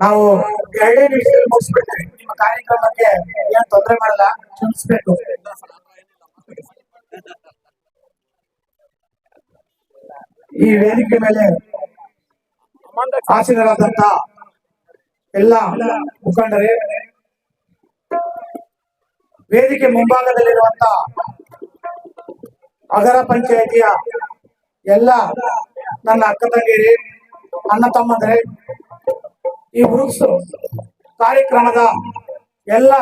ನಾವು ಎರಡೇ ನಿಮಿಷದಲ್ಲಿ ಮುಗಿಸ್ಬಿಡ್ತೀವಿ. ನಿಮ್ಮ ಕಾರ್ಯಕ್ರಮಕ್ಕೆ ಏನ್ ತೊಂದರೆ ಮಾಡಲ್ಲ, ಕ್ಷಮಿಸ್ಬೇಕು. ಈ ವೇದಿಕೆ ಮೇಲೆ ಆಸೀನರಾದಂತ ಎಲ್ಲ ಮುಖಂಡರೇ, ವೇದಿಕೆ ಮುಂಭಾಗದಲ್ಲಿರುವಂತ ನಗರ ಪಂಚಾಯತಿಯ ಎಲ್ಲ ನನ್ನ ಅಕ್ಕ ತಂಗಿರಿ ಅಣ್ಣ ತಮ್ಮಂದ್ರೆ ಈ ವೃಕ್ಷ ಕಾರ್ಯಕ್ರಮದ ಎಲ್ಲ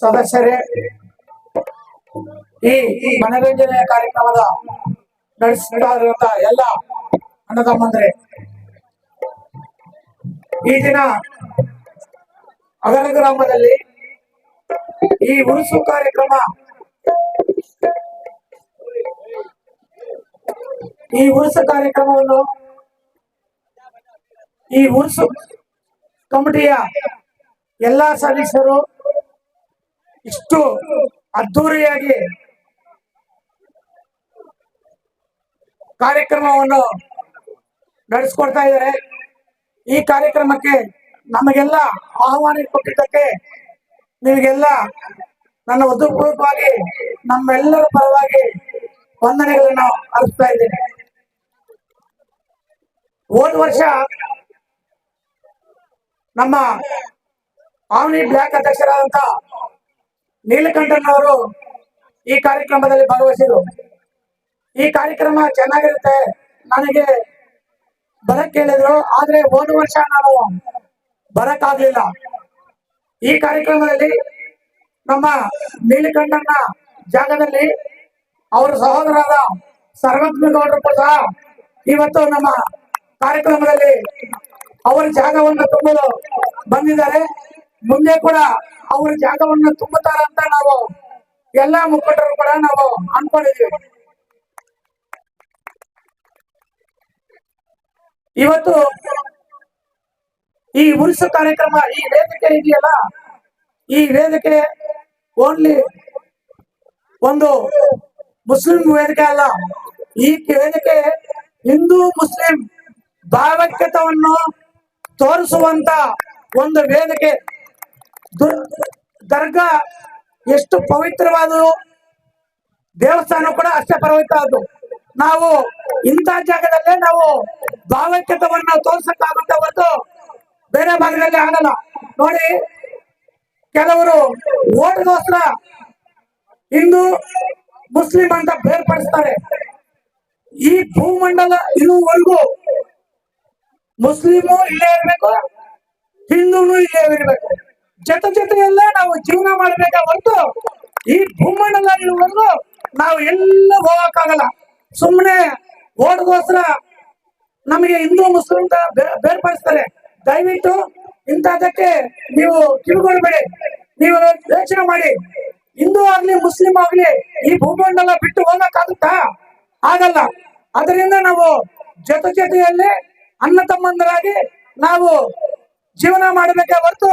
ಸದಸ್ಯರೇ, ಈ ಮನರಂಜನೆ ಕಾರ್ಯಕ್ರಮದ ನಡೆಸ್ತಾ ಎಲ್ಲ ಅಣ್ಣ ತಮ್ಮಂದ್ರೆ. ಈ ದಿನ ಅಗಲ ಗ್ರಾಮದಲ್ಲಿ ಈ ಉರುಸು ಕಾರ್ಯಕ್ರಮ, ಈ ಉರುಸು ಕಾರ್ಯಕ್ರಮವನ್ನು ಈ ಉರುಸು ಕಮಿಟಿಯ ಎಲ್ಲಾ ಸದಸ್ಯರು ಇಷ್ಟು ಅದ್ದೂರಿಯಾಗಿ ಕಾರ್ಯಕ್ರಮವನ್ನು ನಡೆಸ್ಕೊಡ್ತಾ ಇದ್ದಾರೆ. ಈ ಕಾರ್ಯಕ್ರಮಕ್ಕೆ ನಮಗೆಲ್ಲ ಆಹ್ವಾನ ಕೊಟ್ಟಿದ್ದಕ್ಕೆ ನಿಮಗೆಲ್ಲ ನನ್ನ ಉದ್ಯೋಗವಾಗಿ ನಮ್ಮೆಲ್ಲರ ಪರವಾಗಿ ವಂದನೆಗಳನ್ನು ಅರ್ಪಿಸ್ತಾ ಇದ್ದೇನೆ. ಹೋದ ವರ್ಷ ನಮ್ಮ ಆವನಿ ಬ್ಲಾಕ್ ಅಧ್ಯಕ್ಷರಾದಂತ ನೀಲಕಂಠನ್ ಅವರು ಈ ಕಾರ್ಯಕ್ರಮದಲ್ಲಿ ಭಾಗವಹಿಸಿದರು. ಈ ಕಾರ್ಯಕ್ರಮ ಚೆನ್ನಾಗಿರುತ್ತೆ. ನನಗೆ ಬರಕ್ ಕೇಳಿದ್ರು ಆದ್ರೆ ಹೋದ ವರ್ಷ ನಾನು ಬರಕ್ಕಾಗ್ಲಿಲ್ಲ. ಈ ಕಾರ್ಯಕ್ರಮದಲ್ಲಿ ನಮ್ಮ ನೀಲಕಂಠನ ಜಾಗದಲ್ಲಿ ಅವರ ಸಹೋದರಾದ ಸರ್ವಜ್ಞ ಗೌಡರು ಕೂಡ ಇವತ್ತು ನಮ್ಮ ಕಾರ್ಯಕ್ರಮದಲ್ಲಿ ಅವರ ಜಾಗವನ್ನು ತುಂಬಲು ಬಂದಿದ್ದಾರೆ. ಮುಂದೆ ಕೂಡ ಅವರ ಜಾಗವನ್ನು ತುಂಬುತ್ತಾರೆ ಅಂತ ನಾವು ಎಲ್ಲಾ ಮುಖಂಡರು ಕೂಡ ನಾವು ಅನ್ಕೊಂಡಿದ್ದೀವಿ. ಇವತ್ತು ಈ ಉರುಸು ಕಾರ್ಯಕ್ರಮ ಈ ವೇದಿಕೆ ಇದೆಯಲ್ಲ, ಈ ವೇದಿಕೆ ಓನ್ಲಿ ಒಂದು ಮುಸ್ಲಿಂ ವೇದಿಕೆ ಅಲ್ಲ, ಈ ವೇದಿಕೆ ಹಿಂದೂ ಮುಸ್ಲಿಂ ಭಾವೈಕ್ಯತವನ್ನು ತೋರಿಸುವಂತ ಒಂದು ವೇದಿಕೆ ದುರ್- ದರ್ಗಾ ಎಷ್ಟು ಪವಿತ್ರವಾದ ದೇವಸ್ಥಾನ ಕೂಡ ಅಷ್ಟೇ ಪವಿತ್ರವಾದ್ದು. ನಾವು ಇಂಥ ಜಾಗದಲ್ಲೇ ನಾವು ಭಾವೈಕ್ಯತವನ್ನು ತೋರಿಸಕ್ಕಾಗುತ್ತೆ ಹೊರತು ಬೇರೆ ಭಾಗದಲ್ಲಿ ಆಗಲ್ಲ. ನೋಡಿ, ಕೆಲವರು ಓಟ್ಗೋಸ್ಕರ ಹಿಂದೂ, ಮುಸ್ಲಿಂ ಅಂತ ಬೇರ್ಪಡಿಸ್ತಾರೆ. ಈ ಭೂಮಂಡಲ ಇರುವವರೆಗೂ ಮುಸ್ಲಿಮು ಇಲ್ಲೇ ಇರಬೇಕು ಹಿಂದೂನು ಇಲ್ಲೇ ಇರಬೇಕು ಜೊತೆ ಜೊತೆಯಲ್ಲೇ ನಾವು ಜೀವನ ಮಾಡಬೇಕಾ ಹೊರತು ಈ ಭೂಮಂಡಲ ಇರುವವರೆಗೂ ನಾವು ಎಲ್ಲ ಹೋಗಕ್ಕಾಗಲ್ಲ. ಸುಮ್ಮನೆ ಓಡಗೋಸ್ಕರ ನಮಗೆ ಹಿಂದೂ, ಮುಸ್ಲಿಂ ಬೇರ್ಪಡಿಸ್ತಾರೆ. ದಯವಿಟ್ಟು ಇಂಥದಕ್ಕೆ ನೀವು ತಿಳ್ಕೊಳ್ಬೇಡಿ ನೀವು ಯೋಚನೆ ಮಾಡಿ. ಹಿಂದೂ ಆಗ್ಲಿ, ಮುಸ್ಲಿಂ ಆಗ್ಲಿ ಈ ಭೂಮಂಡಲ ಬಿಟ್ಟು ಹೋಗಕ್ಕಾಗುತ್ತಾ? ಆಗಲ್ಲ. ಅದರಿಂದ ನಾವು ಜೊತೆ ಜೊತೆಯಲ್ಲಿ ಅಣ್ಣ ತಮ್ಮಂದರಾಗಿ ನಾವು ಜೀವನ ಮಾಡಬೇಕೇ ಹೊರತು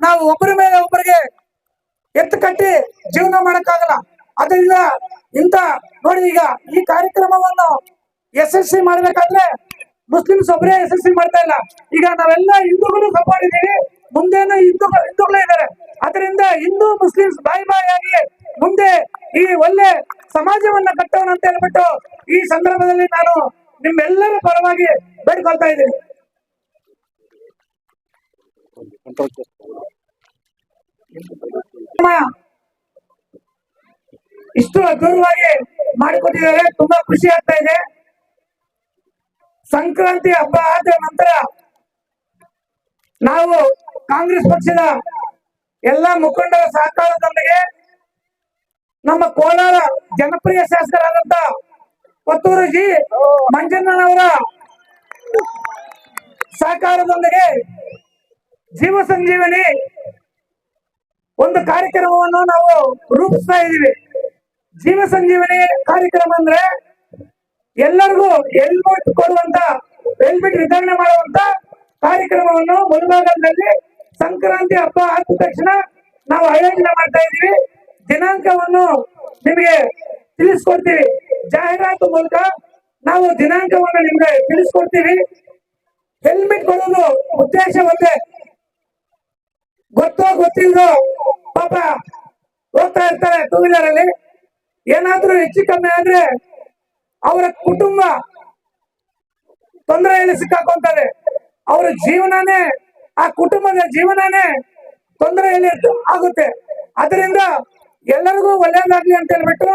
ನಾವು ಒಬ್ಬರ ಮೇಲೆ ಒಬ್ಬರಿಗೆ ಎತ್ತು ಕಟ್ಟಿ ಜೀವನ ಮಾಡಕ್ಕಾಗಲ್ಲ. ಅದರಿಂದ ಇಂತ ನೋಡಿ ಈಗ ಈ ಕಾರ್ಯಕ್ರಮವನ್ನು ಯಶಸ್ವಿ ಮಾಡಬೇಕಾದ್ರೆ ಮುಸ್ಲಿಮ್ಸ್ ಒಬ್ಬರೇ ಯಶಸ್ವಿ ಮಾಡ್ತಾ ಇಲ್ಲ. ಈಗ ನಾವೆಲ್ಲ ಹಿಂದೂಗಳು ಸಪೋರ್ಟ್ ಮುಂದೇನೂ ಮುಂದೇನು ಹಿಂದೂ ಹಿಂದೂಗಳೇ ಇದ್ದಾರೆ. ಅದರಿಂದ ಹಿಂದೂ ಮುಸ್ಲಿಮ್ಸ್ ಬಾಯಿ ಬಾಯಿಯಾಗಿ ಮುಂದೆ ಈ ಒಳ್ಳೆ ಸಮಾಜವನ್ನ ಕಟ್ಟೋಣ ಅಂತ ಹೇಳ್ಬಿಟ್ಟು ಈ ಸಂದರ್ಭದಲ್ಲಿ ನಾನು ನಿಮ್ಮೆಲ್ಲರ ಪರವಾಗಿ ಬೇಡ್ಕೊಳ್ತಾ ಇದ್ದೀನಿ. ಇಷ್ಟು ಅದ್ಭುತವಾಗಿ ಮಾಡಿಕೊಟ್ಟಿದ್ದಾರೆ, ತುಂಬಾ ಖುಷಿ ಆಗ್ತಾ ಇದೆ. ಸಂಕ್ರಾಂತಿ ಹಬ್ಬ ಆದ ನಂತರ ನಾವು ಕಾಂಗ್ರೆಸ್ ಪಕ್ಷದ ಎಲ್ಲ ಮುಖಂಡರ ಸಹಕಾರದೊಂದಿಗೆ ನಮ್ಮ ಕೋಲಾರ ಜನಪ್ರಿಯ ಶಾಸಕರಾದಂತ ಕೊತ್ತೂರು ಜಿ ಮಂಜಣ್ಣನವರ ಸಹಕಾರದೊಂದಿಗೆ ಜೀವ ಸಂಜೀವನಿ ಒಂದು ಕಾರ್ಯಕ್ರಮವನ್ನು ನಾವು ರೂಪಿಸ್ತಾ ಇದ್ದೀವಿ. ಜೀವ ಸಂಜೀವನಿ ಕಾರ್ಯಕ್ರಮ ಅಂದ್ರೆ ಎಲ್ಲರಿಗೂ ಹೆಲ್ಮೆಟ್ ಕೊಡುವಂತ, ಹೆಲ್ಮೆಟ್ ವಿತರಣೆ ಮಾಡುವಂತ ಕಾರ್ಯಕ್ರಮವನ್ನು ಮುಳುಬಾಗಲದಲ್ಲಿ ಸಂಕ್ರಾಂತಿ ಹಬ್ಬ ಆದ ತಕ್ಷಣ ನಾವು ಆಯೋಜನೆ ಮಾಡ್ತಾ ಇದೀವಿ ದಿನಾಂಕವನ್ನು ನಿಮಗೆ ತಿಳಿಸ್ಕೊಡ್ತೀವಿ. ಜಾಹೀರಾತು ಮೂಲಕ ನಾವು ದಿನಾಂಕವನ್ನು ನಿಮ್ಗೆ ತಿಳಿಸ್ಕೊಡ್ತೀವಿ. ಹೆಲ್ಮೆಟ್ ಕೊಡೋದು ಉದ್ದೇಶ ಒಂದೇ. ಗೊತ್ತೋ ಗೊತ್ತಿಲ್ಲೋ ಪಾಪ ಹೋಗ್ತಾ ಇರ್ತಾರೆ ಟೂ ವೀಲರ್ ಅಲ್ಲಿ. ಏನಾದ್ರೂ ಹೆಚ್ಚು ಕಮ್ಮಿ ಆದ್ರೆ ಅವರ ಕುಟುಂಬ ತೊಂದರೆಯಲ್ಲಿ ಸಿಕ್ಕಾಕೊಂತಾರೆ ಅವರ ಜೀವನನೇ, ಆ ಕುಟುಂಬದ ಜೀವನನೇ ತೊಂದರೆಯಲ್ಲಿ ಆಗುತ್ತೆ. ಅದರಿಂದ ಎಲ್ಲರಿಗೂ ಒಳ್ಳೇದಾಗ್ಲಿ ಅಂತ ಹೇಳ್ಬಿಟ್ಟು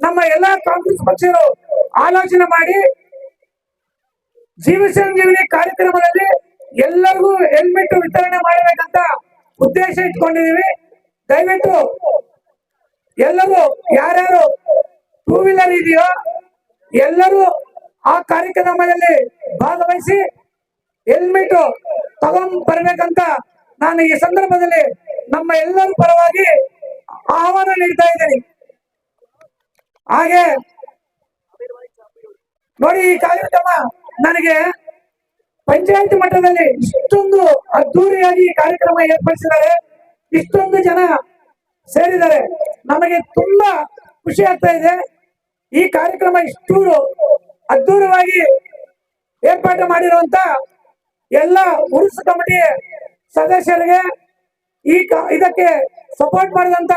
ನಮ್ಮ ಎಲ್ಲಾ ಕಾಂಗ್ರೆಸ್ ಪಕ್ಷರು ಆಲೋಚನೆ ಮಾಡಿ ಜೀವ ಸಂಜೀವಿನಿ ಕಾರ್ಯಕ್ರಮದಲ್ಲಿ ಎಲ್ಲರಿಗೂ ಹೆಲ್ಮೆಟ್ ವಿತರಣೆ ಮಾಡಬೇಕಂತ ಉದ್ದೇಶ ಇಟ್ಕೊಂಡಿದೀವಿ ದಯವಿಟ್ಟು ಎಲ್ಲರೂ ಯಾರ್ಯಾರು ಟೂ ವೀಲರ್ ಇದೆಯೋ ಎಲ್ಲರೂ ಆ ಕಾರ್ಯಕ್ರಮದಲ್ಲಿ ಭಾಗವಹಿಸಿ ಹೆಲ್ಮೆಟ್ ತಗೊಂಡ್ ಬರ್ಬೇಕಂತ ನಾನು ಈ ಸಂದರ್ಭದಲ್ಲಿ ನಮ್ಮ ಎಲ್ಲರ ಪರವಾಗಿ ಆಹ್ವಾನ ನೀಡ್ತಾ ಇದ್ದೀನಿ. ಹಾಗೆ ನೋಡಿ ಈ ಕಾರ್ಯಕ್ರಮ ನನಗೆ ಪಂಚಾಯತ್ ಮಟ್ಟದಲ್ಲಿ ಇಷ್ಟೊಂದು ಅದ್ದೂರಿಯಾಗಿ ಕಾರ್ಯಕ್ರಮ ಏರ್ಪಡಿಸಿದ್ದಾರೆ. ಇಷ್ಟೊಂದು ಜನ ಸೇರಿದ್ದಾರೆ. ನಮಗೆ ತುಂಬಾ ಖುಷಿ ಆಗ್ತಾ ಇದೆ. ಈ ಕಾರ್ಯಕ್ರಮ ಇಷ್ಟೂರು ಅದ್ದೂರವಾಗಿ ಏರ್ಪಾಟು ಮಾಡಿರುವಂತ ಎಲ್ಲ ಉರುಸು ಕಮಿಟಿ ಸದಸ್ಯರಿಗೆ ಈ ಇದಕ್ಕೆ ಸಪೋರ್ಟ್ ಮಾಡಿದಂತ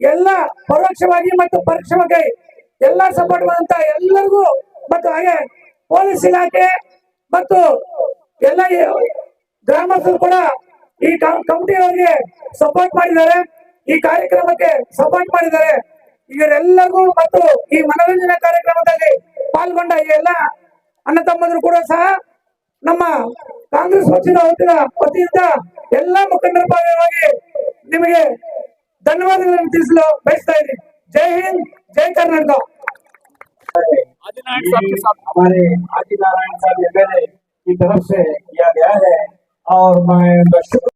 ಎಲ್ಲ ಪರೋಕ್ಷವಾಗಿ ಮತ್ತು ಪರೋಕ್ಷವಾಗಿ ಎಲ್ಲ ಸಪೋರ್ಟ್ ಮಾಡುವಂತ ಎಲ್ಲರಿಗೂ ಮತ್ತು ಹಾಗೆ ಪೊಲೀಸ್ ಇಲಾಖೆ ಮತ್ತು ಎಲ್ಲ ಗ್ರಾಮಸ್ಥರು ಕೂಡ ಈ ಕಮಿಟಿ ಅವರಿಗೆ ಸಪೋರ್ಟ್ ಮಾಡಿದ್ದಾರೆ. ಈ ಕಾರ್ಯಕ್ರಮಕ್ಕೆ ಸಪೋರ್ಟ್ ಮಾಡಿದ್ದಾರೆ. ಇವರೆಲ್ಲರಿಗೂ ಮತ್ತು ಈ ಮನೋರಂಜನಾ ಕಾರ್ಯಕ್ರಮದಲ್ಲಿ ಪಾಲ್ಗೊಂಡ ಈ ಎಲ್ಲ ಅಣ್ಣ ತಮ್ಮಂದರು ಕೂಡ ಸಹ ನಮ್ಮ ಕಾಂಗ್ರೆಸ್ ಪಕ್ಷದ ವತಿಯ ವತಿಯಿಂದ ಎಲ್ಲ ಮುಖಂಡರ ಭಾಗವಾಗಿ ನಿಮಗೆ ಧನ್ಯವಾದಗಳನ್ನು ತಿಳಿಸಲು ಬಯಸ್ತಾ ಇದ್ದೀನಿ ಜೈ ಹಿಂದ್ ಜೈ ಕರ್ನಾಟಕ आदिनारायण साहब के साथ हमारे आदि नारायण साहब एमएलए की तरफ से किया गया है और मैं शुक्र